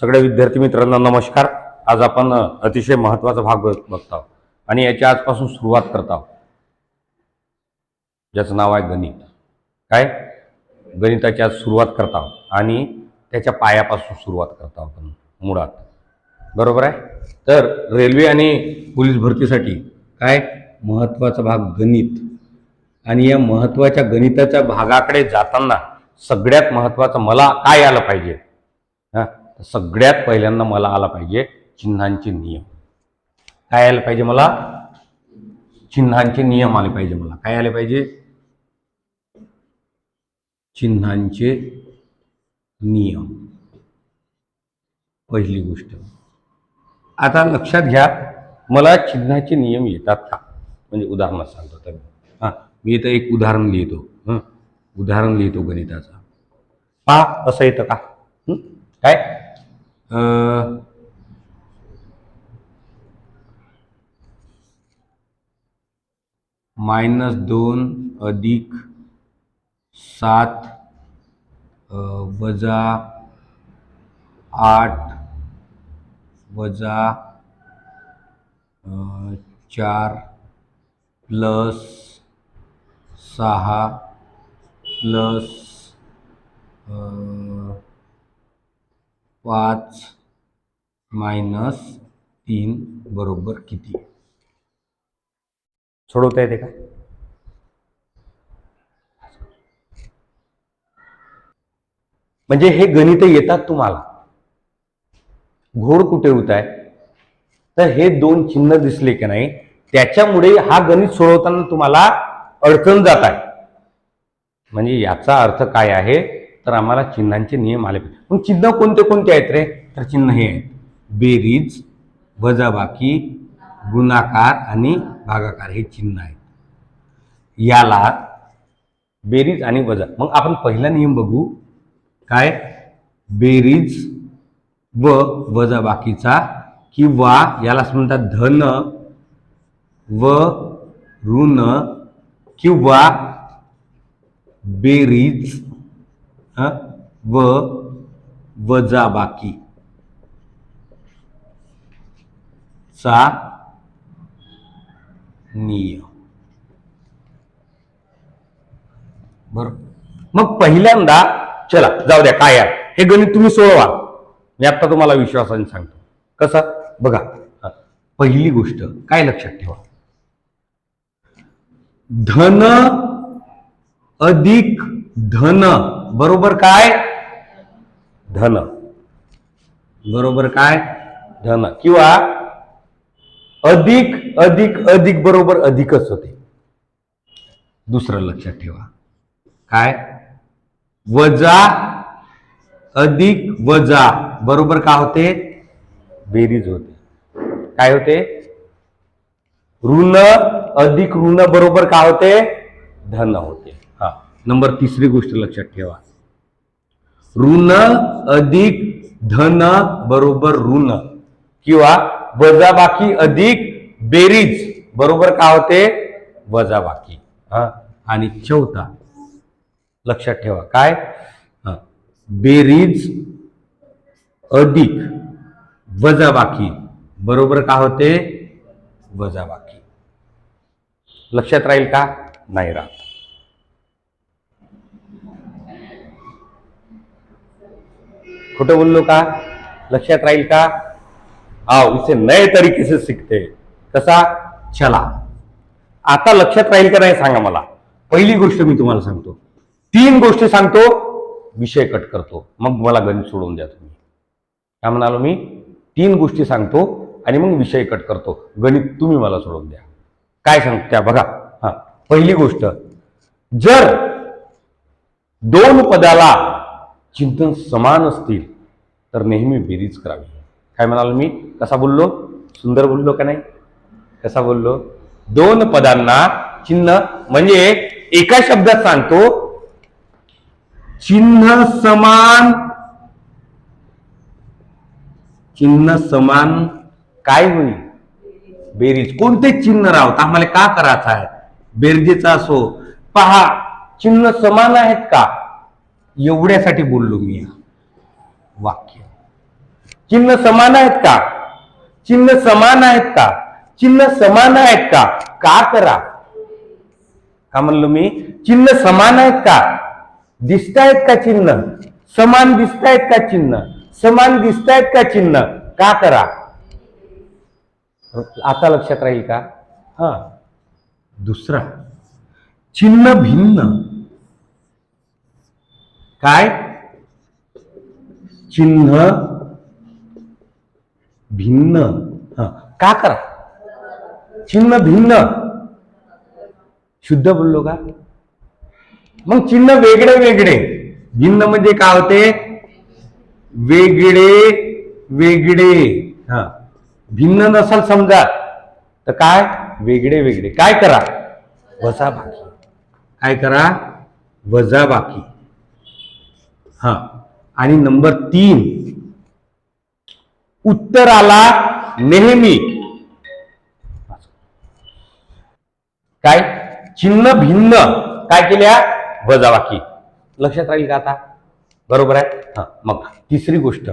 सगळ्या विद्यार्थी मित्रांना नमस्कार. आज आपण अतिशय महत्त्वाचा भाग बघत बघतो आहोत. आणि याची आजपासून सुरुवात करत आहोत ज्याचं नाव आहे गणित. काय? गणिताची आज सुरुवात करत आहोत आणि त्याच्या पायापासून सुरुवात करत आहोत आपण मुळात. बरोबर आहे? तर रेल्वे आणि पोलीस भरतीसाठी काय? महत्त्वाचा भाग गणित. आणि या महत्त्वाच्या गणिताच्या भागाकडे जाताना सगळ्यात महत्त्वाचं मला काय आलं पाहिजे? हां? सगळ्यात पहिल्यांदा मला आला पाहिजे चिन्हांचे नियम. काय आलं पाहिजे मला? चिन्हांचे नियम आले पाहिजे मला. काय आले पाहिजे? चिन्हांचे नियम. पहिली गोष्ट. आता लक्षात घ्या मला चिन्हाचे नियम येतात का? म्हणजे उदाहरण सांगतो तर. हां मी इथं एक उदाहरण लिहितो. हं उदाहरण लिहितो गणिताचा. पा असं येतं का? काय? मायनस दोन अधिक सात वजा आठ वजा चार प्लस सहा प्लस पाच मायनस तीन बरोबर किती? सोडवता येते का? म्हणजे हे गणित येतात तुम्हाला. घोड कुठे होत आहे तर हे दोन चिन्ह दिसले की नाही त्याच्यामुळे हा गणित सोडवताना तुम्हाला अडचण जात आहे. म्हणजे याचा अर्थ काय आहे? तर आम्हाला चिन्हांचे नियम आले पाहिजे. मग चिन्ह कोणते कोणते आहेत रे? तर चिन्ह हे आहेत. बेरीज वजाबाकी गुणाकार आणि भागाकार हे चिन्ह आहेत. याला बेरीज आणि वजा. मग आपण पहिला नियम बघू. काय? बेरीज व वजाबाकीचा किंवा यालाच म्हणतात धन व ऋण किंवा बेरीज हं, व वजाबाकी चा निय बर. मग पहिल्यांदा चला जाऊ द्या काय आहे? हे गणित तुम्ही सोडवा. मी आता तुम्हाला विश्वासाने सांगतो. कसं? बघा. पहिली गोष्ट काय लक्षात ठेवा. धन अधिक धन. बरोबर काय? धन. बरोबर काय? धन. किंवा अधिक अधिक अधिक बरोबर अधिकच होते. दुसरं लक्षात ठेवा. काय? वजा अधिक वजा. बरोबर का होते? बेरीज होते. काय होते? ऋण अधिक ऋण बरोबर का होते? धन होते. नंबर तिसरी गोष्ट लक्षात ठेवा. ऋण अधिक धन बरोबर ऋण किंवा वजाबाकी अधिक बेरीज बरोबर का होते? वजाबाकी. आणि चौथा लक्षात ठेवा. काय? बेरीज अधिक वजाबाकी बरोबर का होते? वजाबाकी. लक्षात राहील का? नाही राहत. खोटं बोललो का? लक्षात राहील का? आओ इसे नए तरीके से सीखते कसा? चला. आता लक्षात राहील का नाही सांगा मला. पहिली गोष्ट मी तुम्हाला सांगतो. तीन गोष्टी सांगतो विषय कट करतो. मग मला गणित सोडवून द्या तुम्ही. काय म्हणालो मी? तीन गोष्टी सांगतो आणि मग विषय कट करतो. गणित तुम्ही मला सोडवून द्या. काय सांगतो त्या बघा. हा पहिली गोष्ट. जर दोन पदाला चिंतन समान असतील तर नेहमी बेरीज करावी. काय म्हणालो मी? कसा बोललो? सुंदर बोललो का नाही? कसा बोललो? दोन पदांना चिन्ह म्हणजे एका शब्दात सांगतो चिन्ह समान. चिन्ह समान काय होईल? बेरीज. कोणते चिन्ह राहत आम्हाला का करायचं आहे? बेरजेचा असो. पहा चिन्ह समान आहेत का? एवढ्यासाठी बोललो मी वाक्य. चिन्ह समान आहेत का? चिन्ह समान आहेत का? चिन्ह समान आहेत का? का करा? का म्हणलो मी? चिन्ह समान आहेत का? दिसतायत का चिन्ह? समान दिसतायत का चिन्ह? समान दिसतायत का चिन्ह? का करा? आता लक्षात राहील का? हा. दुसरा. चिन्ह भिन्न. काय? चिन्ह भिन्न. हा. का करा? चिन्ह भिन्न. शुद्ध बोललो का? मग चिन्ह वेगळे वेगळे. भिन्न म्हणजे काय होते? वेगळे वेगळे. हा. भिन्न नसाल समजा तर काय? वेगळे वेगळे. काय करा? वजा बाकी काय करा? वजा बाकी हा. आणि नंबर तीन उत्तराला नेहमी काय? चिन्ह भिन्न काय केल्या? वजावाकी लक्षात राहील का आता? बरोबर आहे? हा मग तिसरी गोष्ट.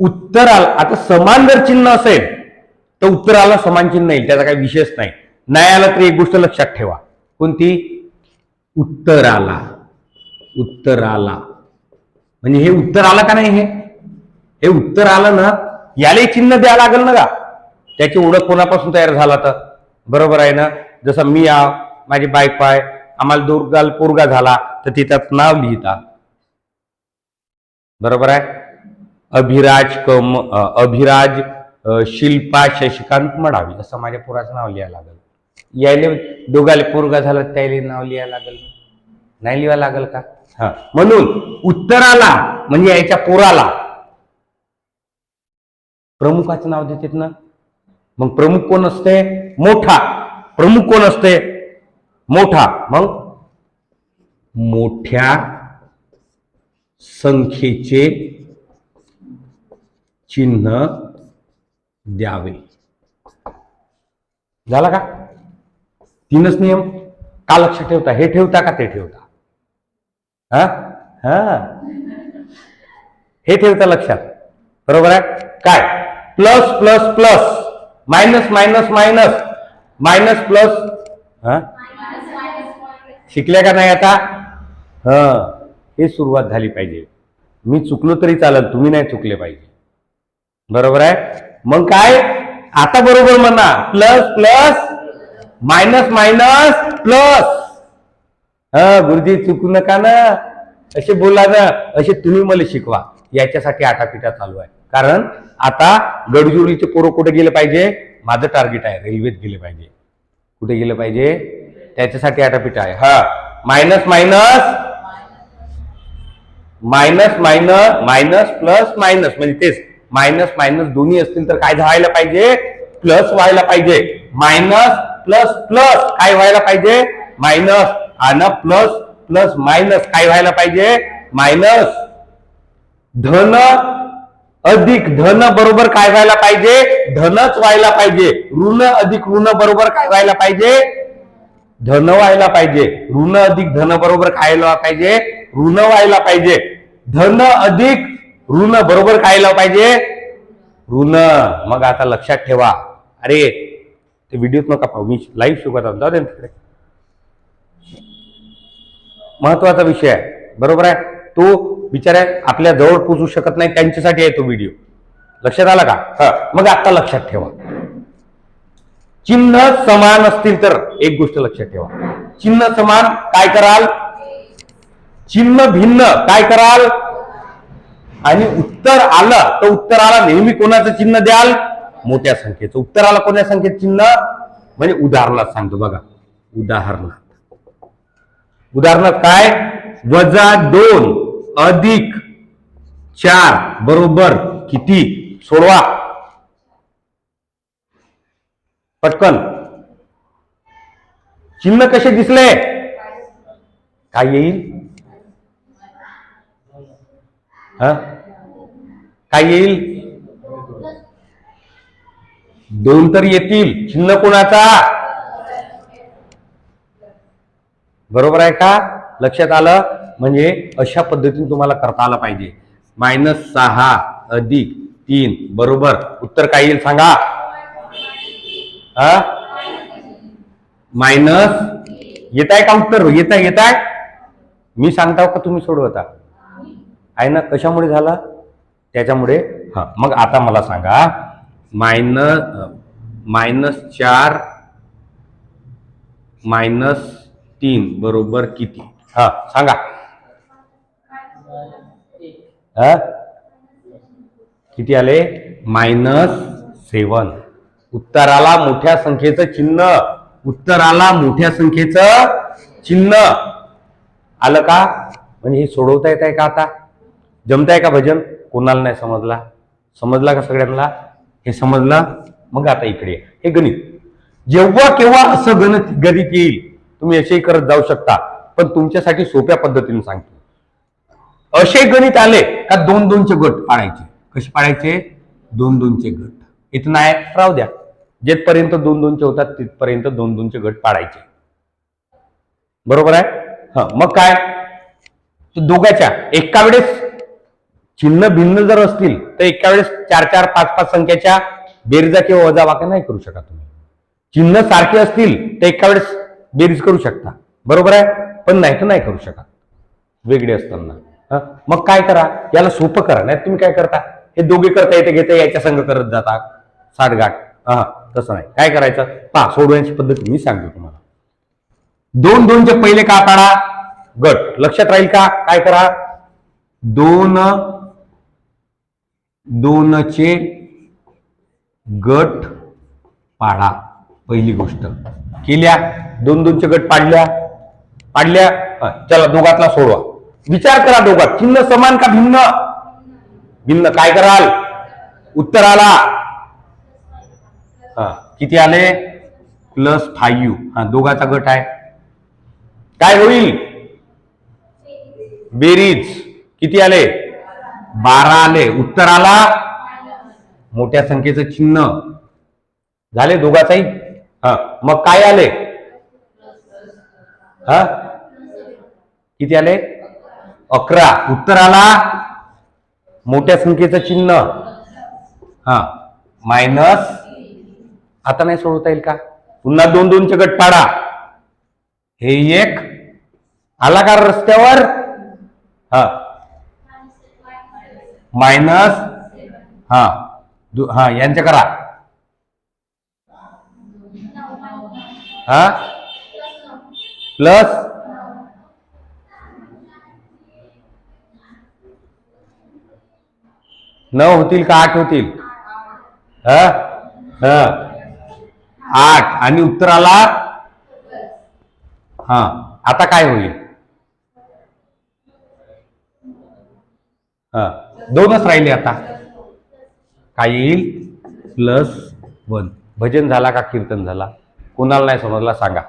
उत्तराला आता समान जर चिन्ह असेल तर उत्तराला समान चिन्ह येईल त्याचा काही विशेष नाही. नाही आला तर एक गोष्ट लक्षात ठेवा. कोणती? उत्तराला. उत्तराला. म्हणजे हे उत्तर आलं का नाही हे? हे उत्तर आलं ना याला चिन्ह द्यावं लागेल ना का? त्याची ओळख कोणापासून तयार झाला तर बरोबर आहे ना? जसं मी आ माझी बायको आहे आम्हाला दुर्गाल पोरगा झाला तर तिथं नाव लिहिता. बरोबर आहे? अभिराज कम अभिराज शिल्पा शशिकांत मडावी असं माझ्या पोराचं नाव लिहायला लागेल. यायले दोघाले पोरगा झाला त्याला नाव लिहायला लागेल. नाही लिहायला लागेल का? म्हणून उत्तराला म्हणजे याच्या पोराला प्रमुखाचं नाव देतात ना? मग प्रमुख कोण असते? मोठा. प्रमुख कोण असते? मोठा. मग? मोठ्या संख्येचे चिन्ह द्यावे. झाला का? तीनच नियम का लक्ष ठेवता? हे ठेवता का ते ठेवता? हा? हा. हे ठेवता लक्षात. बरोबर आहे? काय? Plus plus plus. Minus minus minus. Minus plus. हा? शिकल्या का नाही आता? हा. हे सुरुवात झाली पाहिजे. मी चुकलो तरी चालेल तुम्ही नाही चुकले पाहिजे. बरोबर आहे? मग काय? आता बरोबर म्हणा. Plus plus. Minus minus plus. हा गुरुजी चुकू नका ना. असे बोला ना. असे तुम्ही मला शिकवा. याच्यासाठी आटापिटा चालू आहे. कारण आता गडचिरोलीचे पोरं कुठे गेले पाहिजे? माझं टार्गेट आहे. रेल्वेत गेले पाहिजे. कुठे गेलं पाहिजे? त्याच्यासाठी आटापिटा आहे. हा. Minus minus minus minus minus plus minus म्हणजे तेच. मायनस मायनस दोन्ही असतील तर काय व्हायला पाहिजे? प्लस व्हायला पाहिजे. मायनस प्लस प्लस काय व्हायला पाहिजे? मायनस आणि प्लस प्लस मायनस काय व्हायला पाहिजे? मायनस धन अधिक धन बरोबर काय व्हायला पाहिजे? धनच व्हायला पाहिजे. ऋण अधिक ऋण बरोबर काय व्हायला पाहिजे? धन व्हायला पाहिजे. ऋण अधिक धन बरोबर काय व्हायला पाहिजे? ऋण व्हायला पाहिजे. धन अधिक ऋण बरोबर काय व्हायला पाहिजे? ऋण. मग आता लक्षात ठेवा. अरे ते व्हिडिओत नका पाहू. मी लाईव्ह शिकवत आहोत तिकडे. महत्त्वाचा विषय आहे. बरोबर आहे? तो बिचाऱ्या आपल्या जवळ पोचू शकत नाही त्यांच्यासाठी आहे तो व्हिडिओ लक्षात आला का? हा. मग आता लक्षात ठेवा. चिन्ह समान असतील तर एक गोष्ट लक्षात ठेवा. चिन्ह समान काय कराल? चिन्ह भिन्न काय कराल? आणि उत्तर आलं तर उत्तराला नेहमी कोणाचं चिन्ह द्याल? मोठ्या संख्येचं. उत्तराला कोणत्या संख्येत चिन्ह? म्हणजे उदाहरणात सांगतो बघा. उदाहरणात. उदाहरणार्थ काय? वजा दोन अधिक चार बरोबर किती? सोडवा पटकन. चिन्ह कसे दिसले? काय येईल? काय येईल? दोन तर येतील. चिन्ह कोणाचा? बरोबर आहे का? लक्षात आलं? म्हणजे अशा पद्धतीने तुम्हाला करता आलं पाहिजे. मायनस सहा अधिक तीन बरोबर. उत्तर काय येईल सांगा? मायनस? येत आहे का उत्तर? येत आहे येत आहे मी सांगता का तुम्ही सोडवता आहे ना? कशामुळे झाला? त्याच्यामुळे. हा मग आता मला सांगा. मायनस मायनस चार मायनस तीन बरोबर किती? हा सांगा. हा? किती आले? मायनस सेवन. उत्तराला मोठ्या संख्येचं चिन्ह. उत्तराला मोठ्या संख्येचं चिन्ह. आलं का? म्हणजे हे सोडवता येत आहे का आता? जमताय का भजन? कोणाला नाही समजला. समजला का सगळ्यांना? हे समजलं? मग आता इकडे हे गणित. जेव्हा केव्हा असं गणित गणित येईल तुम्ही असेही करत जाऊ शकता. पण तुमच्यासाठी सोप्या पद्धतीने सांगतो. असे गणित आले का दोन दोनचे गट पाडायचे. कसे पाडायचे? दोन दोनचे गट. इथं नाही राहू द्या. जेथपर्यंत दोन दोनचे होतात तिथपर्यंत दोन दोनचे गट पाडायचे. बरोबर आहे? हा मग काय? दोघांच्या दोघाच्या एका वेळेस चिन्ह भिन्न जर असतील तर एका वेळेस चार चार पाच पाच संख्याच्या बेरजा किंवा वजाबाकी नाही करू शकत तुम्ही. चिन्ह सारखे असतील तर एका वेळेस बेरीज करू शकता. बरोबर आहे? पण नाही तर नाही करू शकत. वेगळे असताना. मग काय करा? याला सोपं करा. नाही तुम्ही काय करता? हे दोघे करता येते घेता याच्या संघ करत जाता. साठगाठ. हा तसं नाही. काय करायचं? पहा सोडवण्याची पद्धत मी सांगतो तुम्हाला. दोन दोनचे पहिले का काढा? गट. लक्षात राहील का? काय करा? दोन दोनचे गट पाडा. पहिली गोष्ट. केल्या दोन दोनचे गट पाडल्या. पाडल्या चला दोघातला सोडवा. विचार करा दोघात चिन्ह समान का भिन्न? भिन्न काय कराल? उत्तर आला. हा किती आले? प्लस फाईव्ह हा दोघाचा गट आहे. काय होईल? बेरीज. किती आले? बारा आले. उत्तर आला. मोठ्या संख्येचं चिन्ह झाले दोघाचाही? हा मग काय आले? हा? किती आले? अकरा. उत्तर आला? मोठ्या संख्येचं चिन्ह. हा मायनस आता नाही सोडवता येईल का? पुन्हा दोन दोनचे गट पाडा. हे एक. आला का रस्त्यावर? हा. मायनस हा. दु- हा यांचे करा. हा? प्लस नऊ होतील का आठ होतील? हा? हा. आठ. आणि उत्तर आला हा. आता काय होईल? हा. दोनच राहिले आता. काय येईल? प्लस वन भजन झाला का कीर्तन झाला? कोणाला नाही समजला सांगा